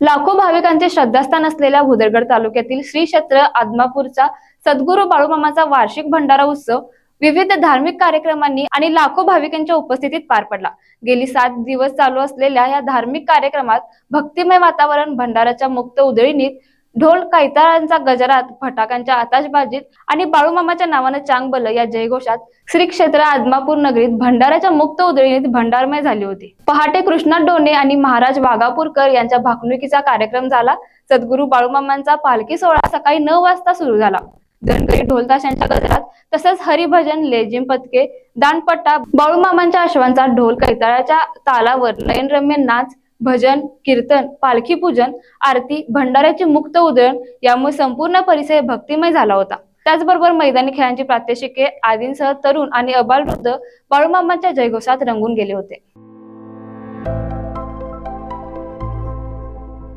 लाखो भाविकांचे श्रद्धास्थान असलेल्या भुदरगड तालुक्यातील श्री क्षेत्र आदमापूरचा सद्गुरू बाळूमामाचा वार्षिक भंडारा उत्सव विविध धार्मिक कार्यक्रमांनी आणि लाखो भाविकांच्या उपस्थितीत पार पडला. गेली सात दिवस चालू असलेल्या या धार्मिक कार्यक्रमात भक्तिमय वातावरण भंडाराच्या मुक्त उधळीनीत ढोल कैताळांचा गजरात फटाक्यांच्या आताशबाजीत आणि बाळूमामाच्या नावानं चांगबल या जयघोषात श्री क्षेत्र आदमापूर नगरीत भंडाराच्या मुक्त उधळीत भंडारमय झाली होती. पहाटे कृष्णा डोने आणि महाराज वाघापूरकर यांच्या भाकणुकीचा कार्यक्रम झाला. सद्गुरू बाळूमामांचा पालखी सोहळा सकाळी नऊ वाजता सुरू झाला. धनगरी ढोलताशांच्या गजरात तसंच हरिभजन लेझिम पथके दानपट्टा बाळूमामांच्या अश्वांचा ढोल कैताळाच्या तालावर नयनरम्य नाच भजन कीर्तन पालखी पूजन आरती भंडाऱ्याची मुक्त उधळण यामुळे संपूर्ण परिसर भक्तिमय झाला होता. त्याचबरोबर मैदानी खेळांची प्रात्यक्षिके आदींसह तरुण आणि अबालवृद्ध बाळूमामांच्या जयघोषात रंगून गेले होते.